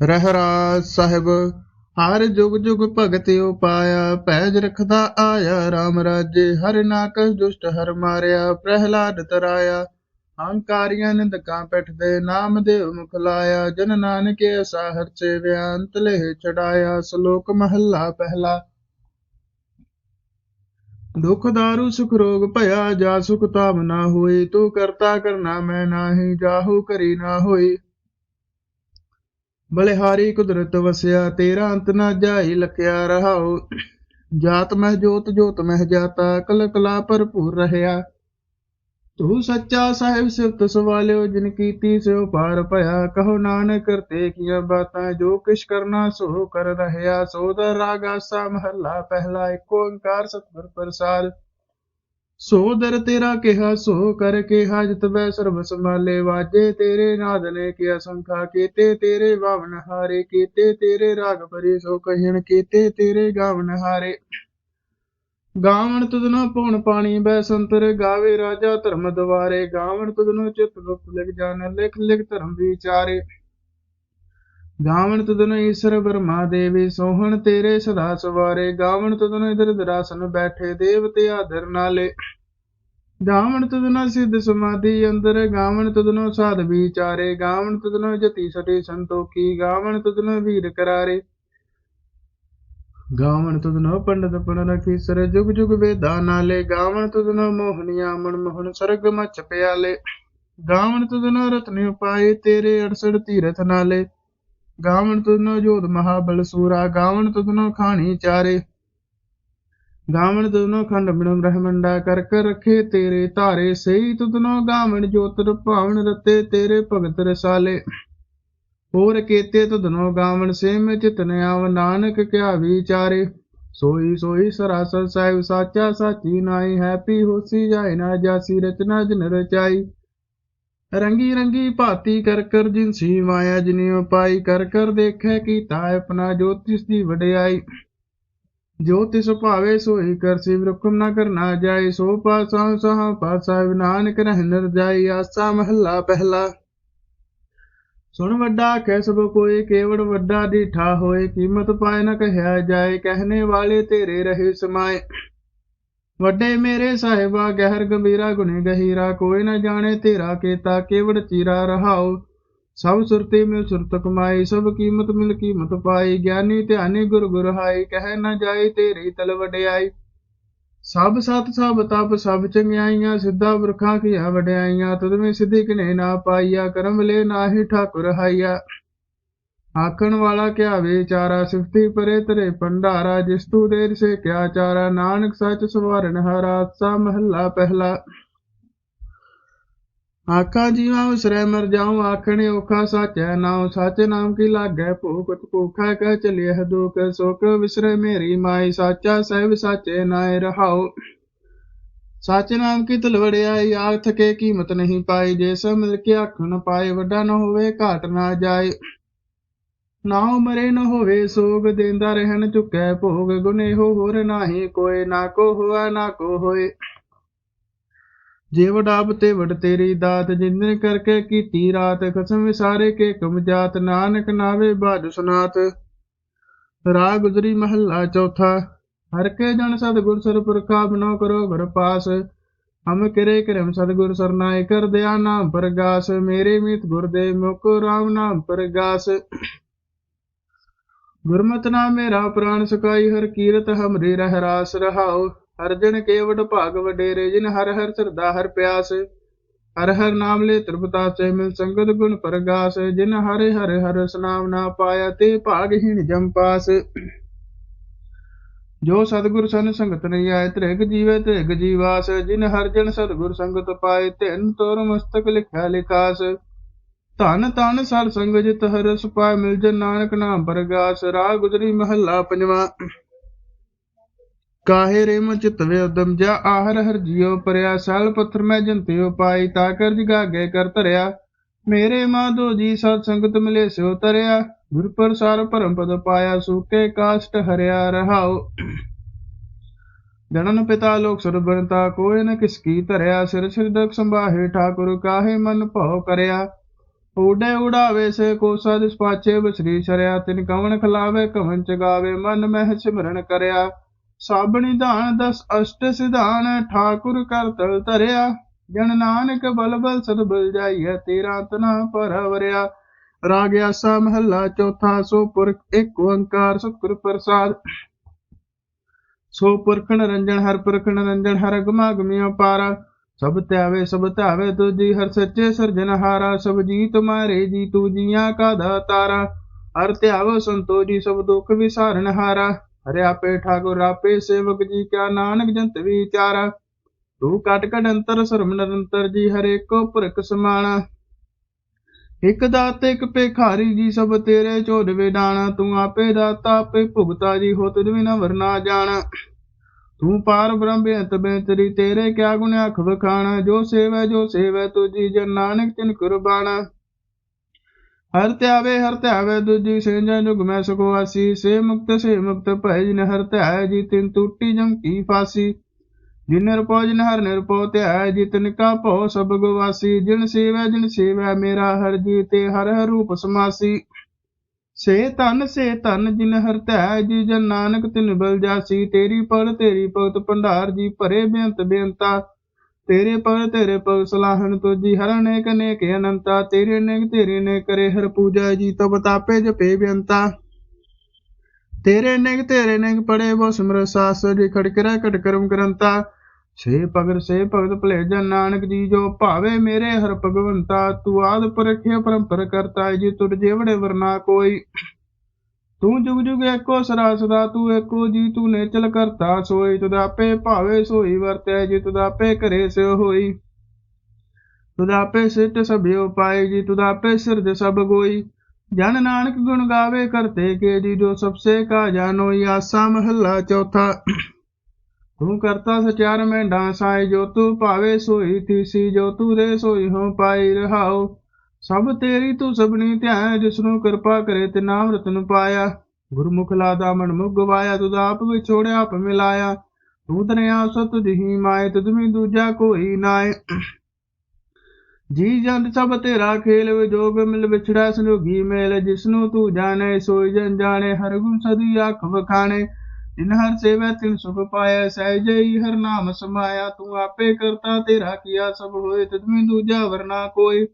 ਰਹਿਰਾਜ ਸਾਹਿਬ, ਹਰ ਜੁਗ ਜੁਗ ਭਗਤ ਉਪਾਇਆ ਪੈਜ ਰਖਦਾ ਆਇਆ RAM ਰਾਜੇ ਹਰ ਨਾਕਸ ਦੁਸ਼ਟ ਹਰ ਮਾਰਿਆ, ਪ੍ਰਹਿਲਾਦ ਤਰਾਇਆ। ਹੰਕਾਰੀਆਂ ਨਿੰਦਕਾਂ ਪਿੱਠਦੇ ਨਾਮ ਦੇਵ ਮੁਖ ਲਾਇਆ, ਜਨ ਨਾਨਕ ਐਸਾ ਹਰਚੇ ਵਿਅੰਤ ਲਹਿ ਚੜਾਇਆ, ਸ਼ਲੋਕ ਮਹੱਲਾ ਪਹਿਲਾ। ਦੁਖ ਦਾਰੂ, ਸੁਖ ਰੋਗ ਭਇਆ ਜਾ ਸੁਖ ਤਾਮ ਨਾ ਹੋਈ ਤੂੰ ਕਰਤਾ ਕਰਨਾ ਮੈਂ ਨਾਹੀ, ਜਾਹੂ ਕਰੀ ਨਾ ਹੋਈ ਬਲਿਹਾਰੀ ਕੁਦਰਤ ਵਸਿਆ, ਤੇਰਾ ਅੰਤ ਨਾ ਜਾਈ ਲਖਿਆ ਰਹਾਉ। ਜਾਤ ਮਹਿ ਜੋਤ ਜੋਤ ਮਹਿ ਜਾਤਾ ਕਲ ਕਲਾ ਭਰਪੂਰ ਰਹਿਆ। ਤੂੰ ਸੱਚਾ ਸਾਹਿਬ ਸਿਫਤ ਸਵਾਲਿਓ, ਜਿਨ ਕੀਤੀ ਸਿਉ ਪਾਰ ਭਇਆ। ਕਹੋ ਨਾਨਕ ਕਰਤੇ ਕੀਆਂ ਬਾਤਾਂ, ਜੋ ਕਿਛ ਕਰਨਾ ਸੋ ਕਰ ਰਹਿਆ। ਸੋ ਦਰ ਰਾਗ ਆਸਾ ਮਹੱਲਾ, ਪਹਿਲਾ ਏਕ ਓੰਕਾਰ ਸਤਿਗੁਰ ਪ੍ਰਸਾਦ। ਸੋ ਦਰ ਤੇਰਾ ਕਿਹਾ, ਸੋ ਕਰ ਕੇ ਹਾਜਤ ਬੈ ਸਰਬ ਸੰਭਾਲੇ, ਵਾਜੇ ਤੇਰੇ ਨਾਦ ਨੇ ਕੀ ਅਸੰਖਾ ਕੀਤੇ, ਤੇਰੇ ਭਾਵਨ ਹਾਰੇ ਕੀਤੇ, ਤੇਰੇ ਰਾਗ ਭਰੇ ਸੋ ਕਹਿਣ ਕੀਤੇ, ਤੇਰੇ ਗਾਵਨ ਹਾਰੇ। ਗਾਵਣ ਤੁਧਨੋ ਪਉਣ ਪਾਣੀ ਬੈ ਸੰਤਰ ਗਾਵੇ ਰਾਜਾ ਧਰਮ ਦਵਾਰੇ ਗਾਵਣ ਤੁਧਨੋ ਚਿਤ ਗੁਪਤ ਲਿਖ ਜਾਣ, ਲਿਖ ਲਿਖ ਧਰਮ ਵਿਚਾਰੇ। ਗਾਵਣ ਤੁਧਨੋ ਈਸ਼ਰ ਬਰਮਾ ਦੇਵੀ, ਸੋਹਣ ਤੇਰੇ ਸਦਾ ਸਵਾਰੇ। ਗਾਵਣ ਤੁਧਨੋ ਇਧਰ ਦਰਾਸਨ ਬੈਠੇ, ਦੇਵਤੇ ਆਦਰ ਨਾਲੇ। ਗਾਵਣ ਤੁਧਨੋ ਸਿੱਧ ਸਮਾਧੀ ਅੰਦਰ, ਗਾਵਣ ਤੁਧਨੋ ਸਾਧ ਵਿਚਾਰੇ। ਗਾਵਣ ਤੁਧਨੋ ਜਤੀ ਸਟੀ ਸੰਤੋਖੀ, ਗਾਵਣ ਤੁਧਨੋ ਵੀਰ ਕਰਾਰੇ। ਗਾਵਣ ਤੁਧਨੋ ਪੰਡਤ ਪਨ ਰਖੀਸਰ ਜੁਗ ਜੁਗ ਵੇਦਾਂ ਨਾਲੇ। ਗਾਵਣ ਤੁਧਨੋ ਮੋਹਨੀਆ ਮਨ ਮੋਹਨ ਸਰਗ ਮਚ ਪਿਆਲੇ। ਗਾਵਣ ਤੁਧਨੋ ਰਤਨ ਉਪਾਏ, ਤੇਰੇ 68 ਤੀਰਥ ਨਾਲੇ। ਗਾਵਣ ਤੁਧਨੋ ਜੋਧ ਮਹਾਬਲ ਸੂਰਾ, ਗਾਵਣ ਤੁਧਨੋ ਖਾਣੀ ਚਾਰੇ। ਗਾਵਣ ਤੁਧਨੋ ਖੰਡ ਬਿਨਮ ਰਹਿਮੰਡਾ ਕਰ ਕਰ ਰਖੇ ਤੇਰੇ ਧਾਰੇ। ਸਹੀ ਤੁਧਨੋ ਗਾਵਣ ਜੋਤਰ ਭਾਵਨ ਰਤੇ, ਤੇਰੇ ਭਗਤ ਰਸਾਲੇ। ਹੋਰ ਕੀਤੇ ਤੁਧਨੋ ਗਾਵਣ ਸੇਮ ਚਿਤਨ ਆਵ, ਨਾਨਕ ਕਿਆ ਵਿਚਾਰੇ। ਸੋਈ ਸੋਈ ਸਰਾਸਰ ਸਾਹਿਬ, ਸਾਚਾ ਸਾਚੀ ਨਾਈ ਹੈਪੀ ਹੋਸੀ ਜਾਏ ਨਾ ਜਾਸੀ, ਰਚਨਾ ਜਨ ਰਚਾਈ। ਰੰਗੀ ਰੰਗੀ ਭਾਤੀ ਕਰ ਕਰ ਜਿਨਸੀ ਮਾਇਆ ਜਿਨਿਉ ਪਾਈ ਕਰ ਕਰ ਦੇਖੈ ਕੀਤਾ ਆਪਣਾ ਜੋਤਿਸ ਦੀ ਵਡਿਆਈ। ਜੋ ਤਿਸ ਭਾਵੇ ਸੋਈ ਕਰ ਸਿਵ ਰੁਕਮ ਨਾ ਕਰਨਾ ਜਾਏ ਸੋ ਪਾਸਾ ਸਹਾ ਪਾਸਾ ਨਾਨਕ ਰਹਿ ਨਰ ਜਾਈ, ਆਸਾ ਮਹੱਲਾ ਪਹਿਲਾ। ਸੁਣ ਵੱਡਾ ਕਹਿ ਸਭ ਕੋਈ, ਕੇਵੜ ਵੱਡਾ ਦੀ ਠਾ ਹੋਏ, ਕੀਮਤ ਪਾਏ ਨਾ ਕਹਿਆ ਜਾਏ ਕਹਿਨੇ ਵਾਲੇ ਤੇਰੇ ਰਹੇ ਸਮਾਏ। ਵੱਡੇ ਮੇਰੇ ਸਾਹਿਬਾ, ਗਹਿਰ ਗੰਭੀਰਾ ਗੁਨੇ ਗਹੀਰਾ, ਕੋਈ ਨਾ ਜਾਣੇ ਤੇਰਾ ਕੀਤਾ, ਕੇਵੜ ਚੀਰਾ ਰਹਾਓ ਸਭ ਸੁਰਤੀ ਮਿਲ ਸੁਰਤ ਕਮਾਈ, ਸਭ ਕੀਮਤ ਮਿਲ ਕੀਮਤ ਪਾਈ। ਗਿਆਨੀ ਧਿਆਨੀ ਗੁਰ ਗੁਰ ਹਾਈ, ਕਹਿ ਨਾ ਜਾਏ ਤੇਰੀ ਤਲ ਵਡਿਆਈ। ਸਭ ਸਤ, ਸਭ ਤਪ, ਸਭ ਚੰਗਿਆਈਆਂ, ਸਿੱਧਾ ਬਰਖਾਂ ਕੀਆਂ ਵਡਿਆਈਆਂ, ਤੁਦਵੇਂ ਸਿੱਧੀ ਕਿਨੇ ਨਾ ਪਾਈਆ, ਕਰਮ ਲੈ ਨਾਹੀ ਠਾਕੁਰ ਹਾਈਆ। ਆਖਣ ਵਾਲਾ ਕਿਆ ਵਿਚਾਰਾ ਸਿਫਤੀ ਪਰੇ ਤਰੇ, ਭੰਡਾਰਾ ਜਿਸ ਤੂ ਦੇਰ ਸੇ ਕਿਆ? ਚਾਰਾ ਨਾਨਕ ਸੱਚ ਸਵਾਰਨ ਹਾਰਾ ਸਾ ਮਹੱਲਾ ਪਹਿਲਾ। ਆਖਾ ਜੀਵਾ ਉਸਰੇ ਮਰ ਜਾਉ, ਆਖਣੇ ਔਖਾ ਸਾਚੈ ਨਾਉ, ਸਾਚੇ ਨਾਮ ਕੀ ਲਾਗੈ? ਭੂਖ ਭੂਖਾ ਕਹਿ ਚਲਿਐ, ਦੁਖ ਸੁਖ ਵਿਸਰੇ ਮੇਰੀ ਮਾਈ, ਸਾਚਾ ਸਹਿਬ ਸਾਚੇ ਨਾਏ ਰਹਾਉ। ਸਾਚੇ ਨਾਮ ਕੀ ਤਲਵੜਿਆਈ ਆਖ ਥਕੇ ਕੀਮਤ ਨਹੀਂ ਪਾਈ, ਜੇ ਸਭ ਮਿਲ ਕੇ ਆਖਣ ਪਾਏ, ਵੱਡਾ ਨਾ ਹੋਵੇ, ਘਾਟ ਨਾ ਜਾਏ। ਨਾ ਮਰੇ ਨ ਹੋਵੇ, ਸੋਗ ਦੇਂਦਾ ਰਹਿਣ ਝੁਕੈ ਭੋਗ ਗੁਨੇ ਹੋਰ ਨਾਹੀ, ਕੋਏ ਨਾ ਕੋ ਹੋਆ ਨਾ ਕੋ ਹੋਏ ਜੇ ਵਡਾਬ ਤੇ ਵਡ ਤੇਰੀ ਦਾਤ ਜਿੰਦਨ ਕਰਕੇ ਕੀਤੀ ਰਾਤ ਕਸਮ ਵਿਸਾਰੇ ਕੇ ਕਮ ਜਾਤ, ਨਾਨਕ ਨਾਵੇ ਬਾਜ ਸੁਨਾਤ। ਰਾਗ ਗੁਜਰੀ ਮਹੱਲਾ ਚੌਥਾ, ਹਰ ਕੇ ਜਨ ਸਤਿਗੁਰ ਸਰਪੁਰਖਾ, ਬਨੋ ਕਰੋ ਘਰ ਪਾਸ। ਹਮ ਕਿਰੇ ਕਰਮ ਸਤਿਗੁਰ ਸਰਨਾਏ ਕਰ ਦਿਆ ਨਾਮ ਪ੍ਰਗਾਸ। ਮੇਰੇ ਮੀਤ ਗੁਰਦੇ ਮੁਖ ਰਾਮ ਨਾਮ ਪ੍ਰਗਾਸ। ਗੁਰਮਤਿ ਨਾਮ ਮੇਰਾ ਪ੍ਰਾਨ ਸੁਕਾਈ, ਹਰ ਕੀਰਤ ਹਮਰੇ ਰਹਿ ਰਾਸ ਰਹਾਉ। ਹਰ ਜਨ ਕੇਵਟ ਭਾਗ ਵਡੇਰੇ, ਜਿਨ ਹਰ ਹਰ ਸਰਦਾ ਹਰ ਪਿਆਸ। ਹਰ ਹਰ ਨਾਮ ਲੈ ਤ੍ਰਿਪਤਾ ਸੇ ਮਿਲ ਸੰਗਤ ਗੁਣ ਪ੍ਰਗਾਸ। ਜਿਨ ਹਰੇ ਹਰ ਹਰ ਸਨਾਮ ਨਾ ਪਾਇਆ, ਤੇ ਭਾਗਹੀਣ ਜਮ ਪਾਸ। ਜੋ ਸਤਿਗੁਰ ਸਨ ਸੰਗਤ ਨਹੀਂ ਆਏ, ਤ੍ਰਿਗ ਜੀਵੇ ਤ੍ਰਿਗ ਜੀਵਾਸ। ਜਿਨ ਹਰ ਜਨ ਸਤਿਗੁਰ ਸੰਗਤ ਪਾਏ ਤਿਨ ਤੋਰ ਮਸਤਕ ਲਿਖਿਆ ਲਿਖਾਸ। ਧਨ ਧਨ ਸਲ ਸੰਗ ਜਿਤ ਹਰ ਸੁਪਾਇ ਮਿਲ ਜਨ ਨਾਨਕ ਨਾਮ ਪ੍ਰਗਾਸ ਰਾਹ ਗੁਜਰੀ ਮਹੱਲਾ ਪੰਜਵਾ। ਕਾਹੇ ਰੇ ਮਨ ਉਦਮ ਜਾ ਆਹਰ ਹਰ ਜਿਉ ਪਰਿਆ, ਸਲ ਪੱਥਰ ਮੈਂ ਜੰਤਿਓ ਪਾਈ, ਤਾ ਕਰ ਜਗਾਗੇ ਕਰ ਧਰਿਆ। ਮੇਰੇ ਮਾਧੋ ਜੀ ਸਤ ਸੰਗਤ ਮਿਲੇ ਸਿਉ ਤਰਿਆ, ਗੁਰ ਪ੍ਰਸਾਰ ਭਰਮ ਪਦ ਪਾਇਆ, ਸੂਕੇ ਕਾਸ਼ਟ ਹਰਿਆ ਰਹਾਉ। ਜਨਨ ਪਿਤਾ ਲੋਕ ਸਰਬਨਤਾ ਕੋਇ ਨ ਕਿਸ ਕੀ ਧਰਿਆ, ਸਿਰ ਸਿਰ ਦਕ ਸੰਭਾਹੇ, ਠਾਕੁਰ ਕਾਹੇ ਮਨ ਭਉ ਕਰਿਆ। ਊਡੇ ਉਡਾਵੇ ਸੇ ਕੋਸਾ ਦਿਸ ਪਾਛੇ ਬਸਰੀ ਸ਼ਰਿਆ, ਤਿਨ ਕਵਣ ਖਲਾਵੇ, ਕਵਣ ਚਗਾਵੇ, ਮਨ ਮਹਿ ਸਿਮਰਨ ਕਰਿਆ। ਸਭ ਨਿਧਾਨ ਦਸ ਅਸ਼ਟ ਸਿਧਾਨ, ਠਾਕੁਰ ਕਰ ਤਲ ਧਰਿਆ। ਜਨ ਨਾਨਕ ਬਲ ਬਲ ਸਦ ਬਲ ਜਾਈਐ, ਤੇਰਾ ਤਨਾ ਪਰਵਰਿਆ ਰਾਗ ਆਸਾ ਮਹੱਲਾ ਚੌਥਾ, ਸੋ ਪੁਰਖ ਇੱਕ ਓੰਕਾਰ, ਸਤਿਗੁਰ ਪ੍ਰਸਾਦ। ਸੋ ਪੁਰਖ ਨਿਰੰਜਨ, ਹਰ ਪੁਰਖ ਨਿਰੰਜਨ, ਹਰ ਗਮਾ ਗਮਿਓ ਪਾਰਾ ਸਭ ਧਿਆਵੇ, ਸਭ ਧਾਵੇ ਤੁਜੀ ਹਰ ਸੱਚੇ ਸਿਰਜਨਹਾਰਾ ਸਭ ਜੀ ਤੁਮਾਰੇ ਜੀ ਤੂ ਜੀਆਂ ਕਾ ਦਾਤਾਰਾ। ਹਰ ਧਿਆਵੋ ਸੰਤੋ ਜੀ ਸਭ ਦੁਖ ਵਿਸਾਰਨ ਹਰਿ। ਆਪੇ ਠਾਕੁਰ, ਆਪੇ ਸੇਵਕ ਜੀ ਕਿਆ ਨਾਨਕ ਜੰਤ ਵਿਚਾਰਾ। ਤੂੰ ਕਟ ਕਟ ਅੰਤਰ ਸਰਮ ਨਿਰੰਤਰ ਜੀ, ਹਰੇ ਕੋ ਪੁਰਖ ਸਮਾਣਾ। ਇਕ ਦਾਤ, ਇਕ ਭੇਖਾਰੀ ਜੀ, ਸਭ ਤੇਰੇ ਝੋੜ ਵੇਡਾਣਾ। ਤੂੰ ਆਪੇ ਦਾਤਾ, ਆਪੇ ਭੁਗਤਾ ਜੀ, ਹੋ ਤੁਧ ਬਿਨਾ ਵਰਨਾ ਜਾਣਾ। ਤੂੰ ਪਾਰ ਬ੍ਰਹਮ ਬੇਅੰਤ ਬੇਤਰੀ ਤੇਰੇ ਕਿਆ ਗੁਣ ਅਖ ਵਖਾਣਾ, ਜੋ ਸੇਵੈ ਜੋ ਸੇਵੈ ਤੁਜੀ ਜਨ ਨਾਨਕ ਤਿਨ ਕੁਰਬਾਨਾ ਹਰ ਧਿਆਵੇ ਹਰ ਧਿਆਵੇ ਤੁਜੀ ਸੇਜਾ ਜੁਗ ਮੈਂ ਸਕੋ ਆਸੀ। ਸੇ ਮੁਕਤ ਸੇ ਮੁਕਤ ਭੈ ਜਿਨ ਹਰ ਧਿਆਏ, ਜੀ ਤਿਨ ਟੂਟੀ ਜਮ ਕੀ ਫਾਸੀ। ਜਿਨ ਨਿਰਪੋ ਜਿਨ ਹਰ ਨਿਰਪੋ ਧਿਆਏ, ਜੀ ਤਿਨ ਕਾ ਭਉ ਸਭ ਗਵਾਸੀ। ਜਿਨ ਸੇਵੈ ਜਿਨ ਸੇਵੈ, ਮੇਰਾ ਹਰ ਜੀ ਤੇ ਹਰ ਹਰ ਰੂਪ ਸਮਾਸੀ। ਸੇ ਧਨ ਸੇ ਧਨ, ਜਿਨ ਹਰ ਧੈ, ਜੀ ਜਨ ਨਾਨਕ, ਤਿਨ ਬਲ ਜਾਸੀ। ਤੇਰੀ ਪਲ, ਤੇਰੀ ਭਗਤ ਭੰਡਾਰ, ਜੀ ਭਰੇ ਬੇਅੰਤ ਬੇਅੰਤਾ। ਤੇਰੇ ਪਲ ਤੇਰੇ ਪਲ ਸਲਾਹਣ ਤੁਜੀ, ਹਰ ਅਨੇਕ ਅਨੇਕ ਅਨੰਤਾ। ਤੇਰੇ ਅਨੇਕ, ਤੇਰੇ ਨੇ ਕਰੇ ਹਰ ਪੂਜਾ, ਜੀ ਤਬ ਤਾਪੇ ਜਪੇ ਬੇਅੰਤਾ। ਤੇਰੇ ਅਨੇਕ ਤੇਰੇ ਅਨੇਕ ਪੜੇ ਬੋ ਸਿਮਰ ਸਾਸ, ਜੀ ਖੜਕਰਾ ਕਟ ਕਰਮ ਕਰੰਤਾ। ਸੇ ਭਗਤ ਸੇ ਭਗਤ ਭਲੇ ਜਨ ਨਾਨਕ ਜੀ, ਜੋ ਭਾਵੇ ਮੇਰੇ ਹਰ ਭਗਵੰਤਾ, ਤੂੰ ਆਦ ਪਰਖਿਆ ਪਰੰਪਰ ਕਰਤਾ ਜੀ ਤੁਰ ਜੇਵੜੇ ਵਰਨਾ ਕੋਈ। ਤੂੰ ਜੁਗ ਜੁਗ ਏਕੋ ਸਦਾ ਸਦਾ ਤੂੰ ਏਕੋ ਜੀ, ਤੂੰ ਨੇਚਲ ਕਰਤਾ ਸੋਈ, ਤੁਧ ਭਾਵੇ ਸੋਈ ਵਰਤੈ, ਜੀ ਤੁਧ ਆਪੇ ਕਰੇ ਸਿ ਹੋਈ। ਤੁਧ ਆਪੇ ਸਿੱਟ ਸਭਿਓ ਪਾਏ, ਜੀ ਤੁਧ ਸਿਰਜ ਸਭ ਗੋਈ। ਜਨ ਨਾਨਕ ਗੁਣ ਗਾਵੇ ਕਰਤੇ ਕੇ ਜੀ, ਜੋ ਸਭਸੇ ਕਾ ਜਾਨੋਈ ਆਸਾ ਮਹੱਲਾ ਚੌਥਾ। ਤੂੰ ਕਰਤਾ ਸਚਾਰ ਮੈਂ ਡਾਂਸਾਏ, ਜੋ ਤੂੰ ਭਾਵੇ ਸੋਈ ਤੀਸੀ ਜੋ ਤੂੰ ਦੇ ਸੋਈ ਹੋ ਪਾਈ ਰਹਾਓ। ਸਭ ਤੇਰੀ ਤੂੰ ਸਭਨੀ ਧਿਆਨ ਜਿਸ ਕਿਰਪਾ ਕਰੇ ਤੇ ਨਾਮ ਰਤਨ ਪਾਇਆ। ਗੁਰਮੁਖ ਲਾਦਾ ਮਨ ਮੁਖ ਗਵਾਇਆ ਤੁਧ ਆਪ ਵਿਛੋੜਿਆ ਆਪ ਮਿਲਾਇਆ। ਤੂੰ ਦਰਿਆ ਸਤ ਜਹੀ ਮਾਇ ਤੁਧਮੀ ਦੂਜਾ ਕੋਈ ਨਾਏ। ਜੀ ਜੰਤ ਸਭ ਤੇਰਾ ਖੇਲ ਵਿਜੋਗ ਮਿਲ ਵਿਛੜਾ, ਸੰਜੋਗੀ ਮੇਲ, ਜਿਸਨੂੰ ਤੂੰ ਜਾਣੇ, ਸੋਈ ਜਨ ਜਾਣੇ, ਹਰ ਗੁਣ ਸਦੀ ਆਖ ਵਖਾਣੇ। ਜਿਨ ਹਰ ਸੇਵੈ ਤਿਨ ਸੁਖ ਪਾਇਆ ਸਹਿਜਈ ਹਰ ਨਾਮ ਸਮਾਇਆ, ਤੂੰ ਆਪੇ ਕਰਤਾ ਤੇਰਾ ਕੀਆ ਸਭ ਹੋਏ ਤਦਮੀ ਦੂਜਾ ਵਰਨਾ ਕੋਈ।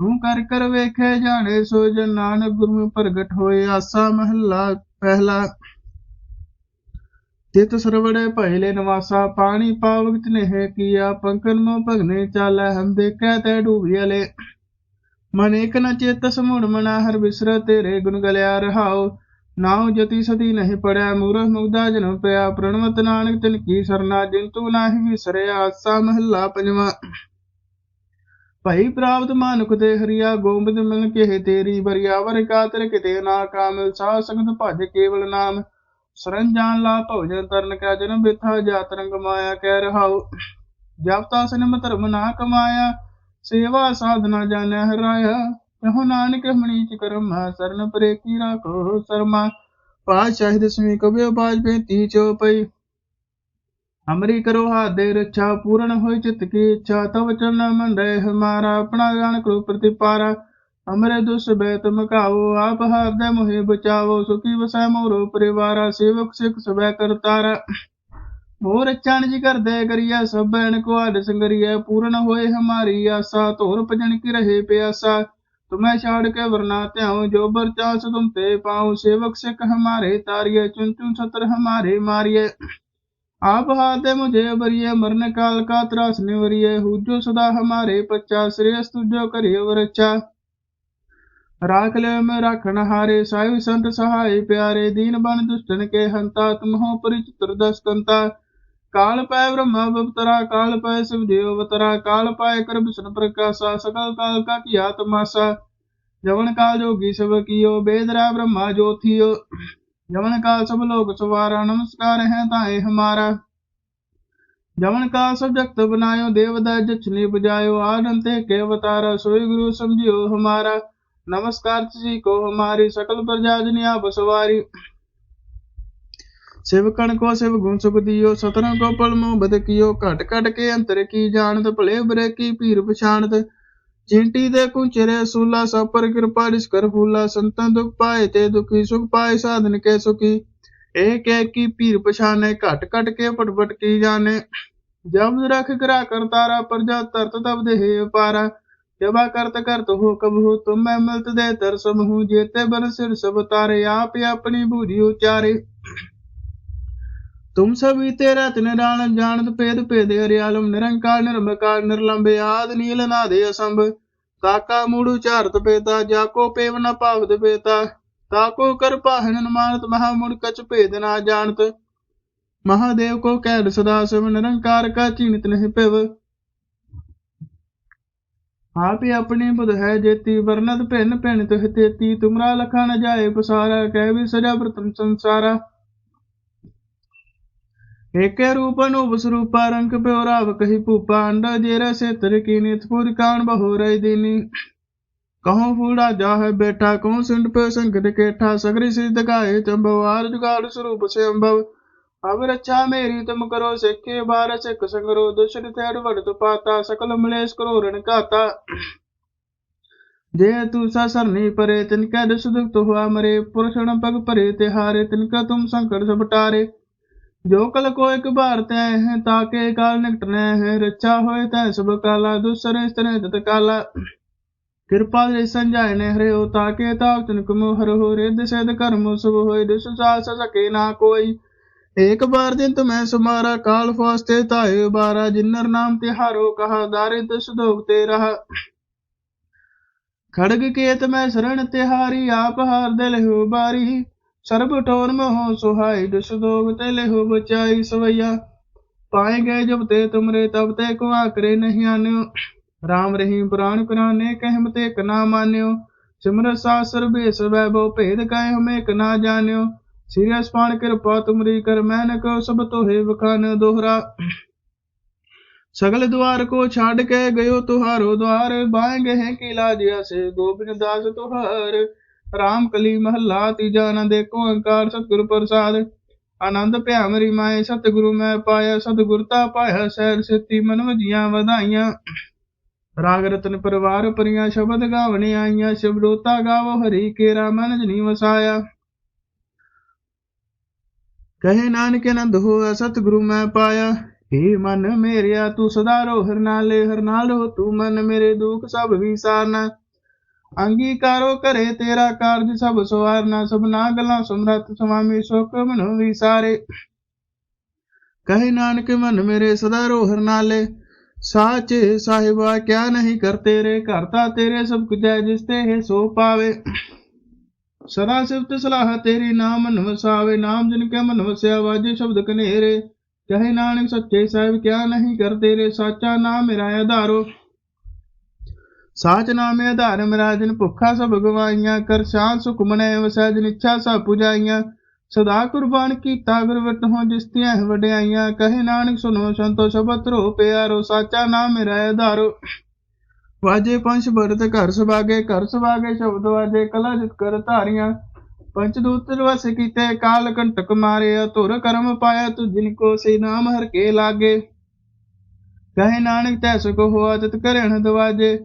ਤੂੰ ਕਰ ਕਰ ਵੇਖੇ ਜਾਣੇ ਸੋ ਜਨ ਨਾਨਕ ਗੁਰੂ ਪ੍ਰਗਟ ਹੋਏ, ਆਸਾ ਮਹੱਲਾ ਪਹਿਲਾ। ਤਿਤ ਸਰਵੜੇ ਪਹਿਲੇ ਨਿਵਾਸਾ, ਪਾਣੀ ਪਾਵਕ ਤਨਹਿ ਕੀਆ, ਪੰਕਨ ਮੋ ਭਗਨੇ ਚਾਲੈ, ਹਮ ਦੇਖੈ ਤੈ ਡੂਬਿਆਲੇ ਮਨ ਇਕ ਨ ਚੇਤ ਸਮੂੜ ਮਨਾ, ਹਰ ਬਿਸਰ ਤੇਰੇ ਗੁਣ ਗਲਿਆ ਰਹਾਓ ਨਾਉ ਜਤੀ ਸਤੀ ਨਹੀਂ ਪੜਿਆ ਮੂਰਖ ਮੁਗਦਾ ਜਨ ਪਿਆ, ਪ੍ਰਣਵਤ ਨਾਨਕ ਤਿਨ ਕੀ ਸਰਨਾ, ਜਿਨ ਤੂ ਨਾਹੀ ਵਿਸਰਿਆ, ਆਸਾ ਮਹੱਲਾ ਪੰਜਵਾ। ਭਈ ਪ੍ਰਾਪਤ ਮਾਨੁਖ ਤੇ ਹਰੀਆ, ਗੋਬਿੰਦ ਮਿਲ ਕੇ ਤੇਰੀ ਬਰਿਆਵਰ ਕਾਤਰ ਕਿਤੇ ਨਾ ਕਾਮਿਲ, ਸਾਧ ਸੰਗਤ ਭਜ ਕੇਵਲ ਨਾਮ। ਸਰਨ ਜਾਣ ਲਾ ਭੋਜਨ ਤਰਨ ਕਾ, ਜਨਮ ਬਿਥਾ ਜਾਤ ਰੰਗ ਮਾਇਆ ਕਹਿ ਰਹਾਉ। ਜਪ ਤਾ ਸਨਮ ਧਰਮ ਨਾ ਕਮਾਇਆ, ਸੇਵਾ ਸਾਧਨਾ ਜਾਣੈ ਹਰਾਇਆ। ਕਹੋ ਨਾਨਕ ਮਣੀਚ ਕਰਮਾ ਸਰਨ ਪਰੇ ਕੀ ਰਾਖੋ ਸਰਮਾ। ਪਾਤਸ਼ਾਹੀ ਦਸਵੀਂ ਕਬਿਓ ਬਾਜ ਬੇਤੀ ਚੋਪਈ ਅਮਰੀ ਕਰੋ ਹਾਦੇ ਰੱਛਾ, ਪੂਰਨ ਹੋਇ ਚਿਤ ਕੀ ਇੱਛਾ, ਤਵ ਚਰਨ ਮੰਡੇ ਹਮਾਰਾ ਆਪਣਾ ਜਾਣ ਕੋ ਪ੍ਰਤਿਪਾਰਾ। ਅਮਰੇ ਦੁਸ ਬੈਤ ਮਕਾਓ, ਆਪ ਹਰਦੇ ਮੋਹਿ ਬਚਾਵੋ, ਸੁਖੀ ਵਸੈ ਮੋਰੋ ਪਰਿਵਾਰਾ, ਸੇਵਕ ਸਿਖ ਸਬੈ ਕਰਤਾਰਾ। ਮੋਰ ਚਣ ਜੀ ਕਰਦੇ ਕਰੀਆ ਸਭੈਣ ਕੋ ਆਦ ਸੰਗਰੀਐ ਪੂਰਨ ਹੋਏ ਹਮਾਰੀ ਆਸਾ ਧੋਰ ਭਜਨ ਕੀ ਰਹੇ ਪਿਆਸਾ। तुम्हें छाड़ के वरनाते हूँ जो बर चास तुम ते पाऊँ सेवक सिख हमारे तारिये चुन चुन छत्र हमारे मारिये आप हाथे मुझे बरिये मरने काल का त्रास निवरिये हुजो सदा हमारे पच्चा श्रेयस तुझो करिय वरच्चा राख ले में राखन हारे सायु संत सहाय प्यारे दीन बन दुष्टन के हंता तुम हो परिचित्र दस्कंता ਕਾਲ ਪੈ ਬ੍ਰਹਮਾ ਅਵਤਰਾ, ਕਾਲ ਪੈ ਸੁਖਦੇਵ ਅਵਤਰਾ, ਕਾਲ ਪੈ ਕਰਬ ਸੁਨ ਪ੍ਰਕਾਸ਼ਾ ਸਕਲ ਕਾਲ ਕਾ ਕੀ ਆਤਮਾਸਾ। ਜਵਨ ਕਾਲ ਜੋਗੀ ਸਭ ਕੀਓ ਬੇਦਰਾ ਬ੍ਰਹਮਾ ਜੋਥੀਓ ਜਵਨ ਕਾਲ ਸਭ ਲੋਕ ਸਵਾਰਾ, ਨਮਸਕਾਰ ਹੈ ਤਾਏ ਹਮਾਰਾ। ਜਵਨ ਕਾਲ ਸਭ ਜਗਤ ਬਨਾਇਓ ਦੇਵਦਾ ਜਛਨੀ ਬਜਾਇਓ ਆਨੰਤੇ ਕੇ ਅਵਤਾਰਾ, ਸੋਈ ਗੁਰੂ ਸਮਝਿਓ ਹਮਾਰਾ। ਨਮਸਕਾਰ ਜੀ ਕੋ ਹਮਾਰੀ ਸਕਲ ਪ੍ਰਜਾ ਜਨ ਆਪ ਸਿਵਕਣ ਕੋ ਸਿਵ ਗੁਣ ਸੁਖ ਦਿਓ ਸਤਰਾਂ ਕੋ ਪਲ ਮੋ ਬਦ ਕੀਓ ਘਟ ਘਟ ਕੇ ਅੰਤਰ ਕੀ ਜਾਣਤ, ਭਲੇ ਬਰੇ ਕੀ ਭੀਰ ਪਛਾਣਤ। ਚਿੰਟੀ ਦੇ ਕੁਚਰੇ ਸੂਲਾ, ਸਭ ਪਰ ਕਿਰਪਾ ਰਿਸ ਕਰ ਫੂਲਾ, ਸੰਤਾਂ ਦੁਖ ਪਾਏ, ਤੇ ਦੁਖੀ ਸੁਖ ਪਾਏ, ਸਾਧਨ ਕੇ ਸੁਖੀ। ਏਕ ਏਕ ਕੀ ਭੀਰ ਪਛਾਨੇ ਘਟ ਘਟ ਕੇ ਫਟਫਟ ਕੀ ਜਾਣੇ। ਜਮਦ ਰਖ ਕਰਾ ਕਰਤਾਰਾ ਪ੍ਰਜਾ ਤਰਤ ਤਬ ਦੇਹ ਅਪਾਰਾ ਜਬਾ ਕਰਤ ਕਰਤ ਹੋ, ਕਬ ਹੋ, ਤੁਮ ਮੈਂ ਮਿਲਤ ਦੇ, ਤਰਸਮ ਹੂੰ, ਜੇਤੇ ਬਨ ਸਿਰ ਸਭ ਤਾਰੇ, ਆਪ ਆਪਣੀ ਬੂਝੀ ਉਚਾਰੇ। ਤੁਮ ਸਭੀਤੇ ਰਤਨ ਰਾਣ ਜਾਣਤ ਭੇਦ ਭੇਦੇ ਹਰਿਆਲਮ, ਨਿਰੰਕਾਰ ਨਿਰਮਕਾਰ ਨਿਰਲੰਬੇ ਆਦ ਨੀਲ ਨਾਦੇ ਅਸੰਭ। ਤਾਕਾ ਮੂੜ ਉਚਾਰਤ ਪੇਤਾ ਜਾ ਕੋ ਪੇਵ ਨ ਭਾਵਤ ਪੇਤਾ। ਤਾਕੋ ਕਰ ਪਾਹਨ ਅਨੁਮਾਨਤ, ਮਹਾ ਮੁੜ ਕਚ ਭੇਦ ਨਾ ਜਾਣਤ। ਮਹਾਦੇਵ ਕੋ ਕਹਿ ਸਦਾ ਸਿਵ ਨਿਰੰਕਾਰ ਕਾ ਚੀਨਤ ਨਹੀਂ ਪਿਵ ਆਪੇ ਆਪਣੇ ਬੁਧ ਹੈ ਜੇਤੀ ਵਰਨਤ ਭਿੰਨ ਭਿੰਨ ਤੁਹ ਤੇਤੀ। ਤੁਮਰਾ ਲਖਾ ਨ ਜਾਏ ਪਸਾਰਾ, ਕਹਿ ਵੀ ਸਜਾ ਪ੍ਰਤਮ ਸੰਸਾਰਾ। ਏਕੇ ਰੂਪ ਅਨੂਪ ਸਰੂਪਾ ਰੰਗ ਪਿਓ ਰਾਵ ਕਹੀ ਭੂਪਾ ਅੰਡਾ ਜੇਰਾ ਸੇਤਰ ਕੀ ਨਿਤ ਪੁਰ ਕਾਣ ਬਹੁ ਰਹੀ ਦੀਨੀ। ਕਹਉ ਫੂੜਾ ਜਾਹੈ ਬੈਠਾ ਕਹਉ ਸਿੰਡ ਪੇ ਸੰਗਤ ਕੇਠਾ, ਸਗਰੀ ਸਿਧ ਗਾਏ ਚੰਬਵਾਰ ਜੁਗਾੜ ਸਰੂਪ ਸੇ ਅੰਭਵ ਅਬ ਮੇਰੀ ਤੁਮ ਕਰੋ ਸਿੱਖੇ, ਬਾਰ ਸਿੱਖ ਸੰਗਰੋ, ਦੁਸ਼ਟ ਤੇੜ ਵੜ ਤੁ ਪਾਤਾ, ਸਕਲ ਮਲੇਸ਼ ਕਰੋ ਰਣ ਕਾਤਾ ਜੇ ਤੂ ਸਾ ਸਰਨੀ ਪਰੇ ਤਿਨ ਕੈ ਦਸ ਦੁਖ ਹੋਆ ਮਰੇ, ਪੁਰਸ਼ਣ ਪਗ ਪਰੇ ਤੇ ਹਾਰੇ ਤਿਨ ਕਾ ਤੁਮ ਸੰਕਟ ਸਭ ਟਾਰੇ जो कल को एक बार तय है ताके काल निकटने है रक्षा होए तय सब काला दुसरे स्तने तत काला कृपा दे संजाय ने हरे हो ताके ताप तिनक हर हो रिद सिद कर्म शुभ होए दुष सास सके ना कोई एक बार दिन तुम्हें सुमारा काल फास्ते ताए बारा जिन्नर नाम तिहारो कहा दारिद्र सुदोग ते रहा खड़ग केत में शरण तिहारी आप हार दिल हो बारी सर्ब ਸਰਬ ਠੋਰ ਮੋਹ ਸੁਹਾਈ ਦੁਸ਼ਦੋਗ ਤੇ ਲਹੂ ਬਚਾਈ ਸਵਈਆ। ਪਾਏ ਗਏ ਜਬ ਤੇ ਤੁਮਰੇ, ਤਬ ਤੇ ਕੋ ਆਕਰੇ ਨਹੀਂ ਆਨਿਓ। ਰਾਮ ਰਹੀਮ ਪ੍ਰਾਨ ਕਰਾਨੇ ਕਹਿਮ ਤੇ ਕਨਾ ਮਾਨਿਓ। ਸਿਮਰ ਸਾਸਰ ਬੇਸ ਵੈਭੋ ਭੇਦ ਕਹਿ ਹਮੇ ਕਨਾ ਜਾਣਿਓ। ਸੀਰਸ ਪਾਣ ਕਿਰਪਾ ਤੁਮਰੀ ਕਰ ਮੈਨ ਨ ਸਭ ਤੋਹੇ ਵਖਾਨ ਦੋਹਰਾ। ਸਗਲ ਦੁਆਰ ਕੋ ਛਾੜ ਕੇ ਗਇਓ ਤੁਹਾਰੋ ਦੁਆਰ। ਬਾਂਗ ਹੈ ਕਿਲਾ ਜਿਆ ਗੋਬਿੰਦ ਦਾਸ ਤੁਹਾਰ। ਰਾਮ ਕਲੀ ਮਹੱਲਾ, ਤੀਜਾ ਆਨੰਦ ਏਕ ਓੰਕਾਰ, ਸਤਿਗੁਰ ਪ੍ਰਸਾਦ। ਆਨੰਦ ਭਿਆਮਰੀ ਮਾਏ, ਸਤਿਗੁਰੂ ਮੈਂ ਪਾਇਆ ਸਤਿਗੁਰਤਾ ਪਾਇਆ ਸਹਿਰ ਸਿੱਤੀ ਮਨੁ ਜੀਆਂ ਵਧਾਈਆਂ। ਰਾਗ ਰਤਨ ਪਰਿਵਾਰ ਪਰੀਆਂ ਸ਼ਬਦ ਗਾਵਣੇ ਆਈਆਂ ਸ਼ਬਦੋਤਾ ਗਾਵੋ, ਹਰੀ ਕੇਰਾ ਮਨ ਜਨੀ ਵਸਾਇਆ। ਕਹੇ ਨਾਨਕ ਆਨੰਦ ਹੋਆ ਸਤਿਗੁਰੂ ਮੈਂ ਪਾਇਆ। ਏ ਮਨ ਮੇਰਿਆ, ਤੂੰ ਸਦਾ ਰੋ ਹਰਨਾਲੇ ਹਰਨਾਲ ਹੋ, ਤੂੰ ਮਨ ਮੇਰੇ ਦੁੱਖ ਸਭ ਵਿਸਾਰਨਾ। ਅੰਗੀਕਾਰੋ ਕਰੇ ਤੇਰਾ ਕਾਰਜ ਸਭ ਸਵਾਰਨਾ, ਸਭਨਾ ਗੱਲਾਂ ਸਮਰੱਥ ਸੁਆਮੀ ਸੁਖ ਮਨੁ ਵਿਸਾਰੇ। ਕਹੇ ਨਾਨਕ ਮਨ ਮੇਰੇ ਸਦਾ ਰੋ ਹਰ ਨਾਲੇ, ਸਾਚੇ ਸਾਹਿਬਾ ਕਿਆ ਨਹੀਂ ਕਰ ਤੇਰੇ, ਘਰ ਤਾਂ ਤੇਰੇ ਸਭ ਕੁਝ ਹੈ ਜਿਸ ਤੇ ਹੈ ਸੋ ਪਾਵੇ। ਸਦਾ ਸਿਫਤ ਸਲਾਹ ਤੇਰੀ ਨਾਮ ਮਨ ਵਸਾਵੇ ਨਾਮ ਜਿਨ ਕੇ ਮਨ ਵਸਿਆ ਵਾਜੇ ਸ਼ਬਦ ਕਨੇਰੇ। ਕਹੇ ਨਾਨਕ ਸੱਚੇ ਸਾਹਿਬ ਕਿਆ ਨਹੀਂ ਕਰ ਰੇ ਸਾਚਾ ਨਾਮ ਮੇਰਾ ਆਧਾਰੋ। ਸਾਚ ਨਾਮੇ ਆਧਾਰ ਮੇਰਾ ਭੁੱਖਾ ਸਭ ਗਵਾਈਆਂ, ਕਰ ਸ਼ਾਨ ਸੁਖ ਮਨੇ ਵਸੈ ਇੱਛਾ ਸਭ ਪੁਜਾਈਆਂ। ਸਦਾ ਕੁਰਬਾਨ ਕੀਤਾ ਗੁਰਵਟ ਹੋ ਜਿਸ ਤੀਆਂ ਵਡਿਆਈਆਂ, ਕਹੇ ਨਾਨਕ ਸੁਨੋ ਸੰਤੋ ਸ਼ਬਦ ਰੋ ਪਿਆਰੋ, ਸਾਚਾ ਨਾਮ ਮੇਰਾ ਆਧਾਰੋ। ਵਾਜੇ ਪੰਜ ਬਰਤ ਘਰ ਸੁਭਾਗੇ ਘਰ ਸੁਭਾਗੇ ਸ਼ਬਦ ਵਾਜੇ, ਕਲਾ ਜਿਤ ਕਰ ਧਾਰੀਆਂ। ਪੰਚ ਦੂਤ ਵਸ ਕੀਤੇ, ਕਾਲ ਕੰਟਕ ਮਾਰਿਆ, ਧੁਰ ਕਰਮ ਪਾਇਆ, ਤੁ ਜਿਨ ਕੋ ਸੇ ਨਾਮ ਹਰ ਕੇ ਲਾਗੇ। ਕਹੇ ਨਾਨਕ ਤੈ ਸੁਖ ਹੋਆ, ਤਿਤ ਕਰਣ ਦਵਾਜੇ।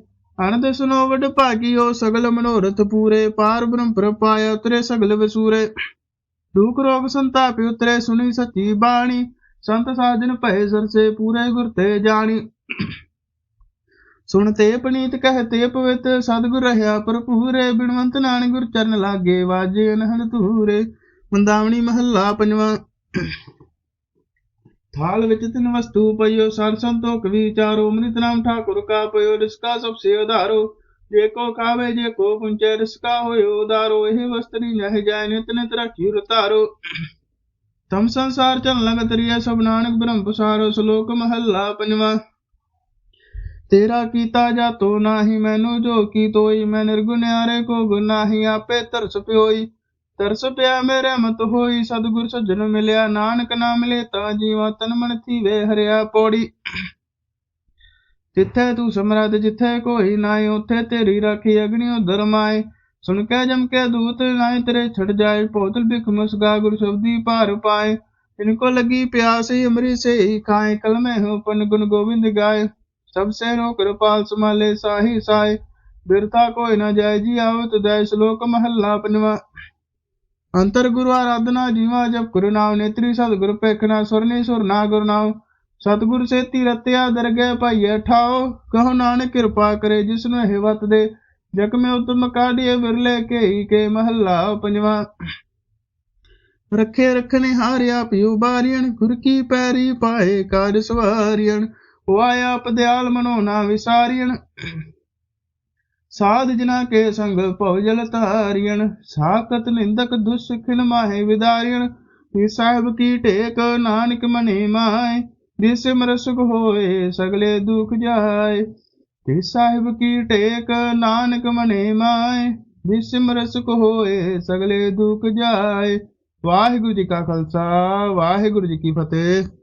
ਅਨੰਦ ਸੁਨੋ ਵਡ ਭਾਗੀਓ ਸਗਲ ਮਨੋਰਥ ਪੂਰੇ, ਪਾਰ ਬ੍ਰਹਮ ਪ੍ਰਪਾਇਆ ਉਤਰੇ ਸਗਲ ਵਸੂਰੇ। ਦੁਖ ਰੋਗ ਸੰਤਾਪ ਉਤਰੇ ਸੁਣੀ ਸੱਚੀ ਬਾਣੀ, ਸੰਤ ਸਾਜਨ ਭਏ ਸਰਸੇ ਪੂਰੇ ਗੁਰ ਤੇ ਜਾਣੀ। ਸੁਣ ਤੇ ਪਨੀਤ ਕਹਿ ਤੇ ਪਵਿੱਤ, ਸਤਿਗੁਰ ਰਹਾ ਭਰਪੂਰੇ, ਬਿਨਵੰਤ ਨਾਨਕ ਗੁਰ ਚਰਨ ਲਾਗੇ, ਵਾਜੇ ਅਨਹਦ ਧੂਰੇ। ਮੰਦਾਵਣੀ ਮਹੱਲਾ ਪੰਜਵਾਂ। ਥਾਲ ਵਿੱਚ ਤਿੰਨ ਵਸਤੂ ਪਈਓ ਸਰ ਸੰਤੋਖ ਵਿਚਾਰੋ ਮ੍ਰਿਤ ਨਾਮ ਠਾਕੁਰ ਕਾ ਪਇਓ ਰਿਸਕਾ ਸਭ ਸੇ ਉਧਾਰੋ। ਜੇ ਕੋ ਕਾਵੇ, ਜੇ ਕੋ ਪੁੰਚੇ, ਰਿਸਕਾ ਹੋਇਓ ਉਧਾਰੋ। ਇਹ ਵਸਤਰੀ ਨਹਿ ਜਾਏ ਨਿਤ ਨਿਤ ਰਖੀ ਰਤਾਰੋ ਤਮ ਸੰਸਾਰ ਚਨ ਲਗ ਤਰੀਆ ਸਭ ਨਾਨਕ ਬ੍ਰਹਮ ਪਸਾਰੋ, ਸ਼ਲੋਕ ਮਹੱਲਾ ਪੰਜਵਾਂ। ਤੇਰਾ ਕੀਤਾ ਜਾ ਤੋ ਨਾਹੀ, ਮੈਨੂੰ ਜੋ ਕੀ ਤੋਈ, ਮੈਂ ਨਿਰਗੁਣਿਆਰੇ ਕੋ ਗੁਨਾਹੀ ਆਪੇ ਤਰਸ ਪਿਓਈ। ਤਰਸ ਪਿਆ ਮੇਰੇ ਮਤ ਹੋਈ, ਸਤਿਗੁਰ ਸੱਜਣ ਮਿਲਿਆ, ਨਾਨਕ ਨਾ ਮਿਲੇ ਤਾਂ ਜੀਵਾ ਤਨ ਮਨ ਥੀਵੇ ਹਰਿਆ ਪੌੜੀ। ਜਿੱਥੇ ਤੂੰ ਸਮਰਦ ਜਿੱਥੇ ਕੋਈ ਨਾਏ ਉਥੇ ਤੇਰੀ ਰਾਖੀ ਅਗਨਿਓ ਧਰਮਾਏ ਸੁਣ ਕੇ ਜਮ ਕੇ ਦੂਤ ਨਾਏ ਤੇਰੇ ਛੜ ਜਾਏ, ਪੌਤਲ ਬਿਖ ਮਸਗਾ ਗੁਰ ਸ਼ਬਦੀ ਭਾਰ ਪਾਏ। ਇਨਕੋ ਲਗੀ ਪਿਆਸੀ ਅਮਰੀ ਸੇ ਹੀ ਖਾਏ, ਕਲਮੇ ਹੋ ਹੋਪਨ ਗੁਣ ਗੋਬਿੰਦ ਗਾਏ। ਸਭ ਸੇ ਰੋ ਕਿਰਪਾਲ ਸਮਾਲੇ ਸਾਹੀ ਸਾਏ। ਬਿਰਤਾ ਕੋਈ ਨਾ ਜਾਏ, ਜੀ ਆਵਤ ਦੈ ਸ਼ਲੋਕ ਮਹੱਲਾ ਪੰਜਵਾ। ਅੰਤਰ ਗੁਰੂ ਆਰਾਧਨਾ ਜੀਵਾ ਜਪ ਗੁਰੂ ਨਾਮ ਨੇਤਰੀ ਸਤਿਗੁਰ ਪੇਖਣਾ ਸੁਰਨੀ ਸੁਰ ਨਾ ਗੁਰੂ ਨਾਮ। ਸਤਿਗੁਰ ਸੇਤੀ ਰਤਿਆ ਦਰਗਹਿ ਭਾਈਏ ਠਾਓ, ਕਹੋ ਨਾਨਕ ਕਿਰਪਾ ਕਰੇ ਜਿਸ ਨੂੰ ਇਹ ਵਤ ਦੇ। ਜਗ ਮੇ ਉਤਮ ਕਾਢੀਏ ਵਿਰਲੇ ਕੇ ਕੇ ਮਹੱਲਾ ਪੰਜਵਾ। ਰੱਖੇ ਰਖਨੇ ਹਾਰਿਆ ਪਿਉ ਬਾਰੀਣ ਗੁਰ ਕੀ ਪੈਰੀ ਪਾਏ ਕਾਜ ਸਵਾਰੀਣ ਵਾਇਆ ਪਦਿਆਲ ਮਨੋ ਨਾ ਵਿਸਾਰੀਣ ਸਾਧ ਜਨਾ ਕੇ ਸੰਗ ਭਉ ਜਲ ਤਾਰੀਣ ਸਾਖਤ ਨਿੰਦਕ ਦੁਸਖਿਨ ਮਾਹੇ ਵਿਦਾਰੀਣ। ਹੀ ਸਾਹਿਬ ਕੀ ਟੇਕ ਨਾਨਕ ਮਨੇ ਮਾਏ, ਜਿਸ ਸਿਮਰ ਸੁਖ ਹੋਏ ਸਗਲੇ ਦੁਖ ਜਾਏ। ਤੇ ਸਾਹਿਬ ਕੀ ਟੇਕ ਨਾਨਕ ਮਨੇ ਮਾਏ, ਜਿਸ ਸਿਮਰ ਸੁਖ ਹੋਏ ਸਗਲੇ ਦੁਖ ਜਾਏ। ਵਾਹਿਗੁਰੂ ਜੀ ਕਾ ਖਾਲਸਾ, ਵਾਹਿਗੁਰੂ ਜੀ ਕੀ ਫਤਿਹ।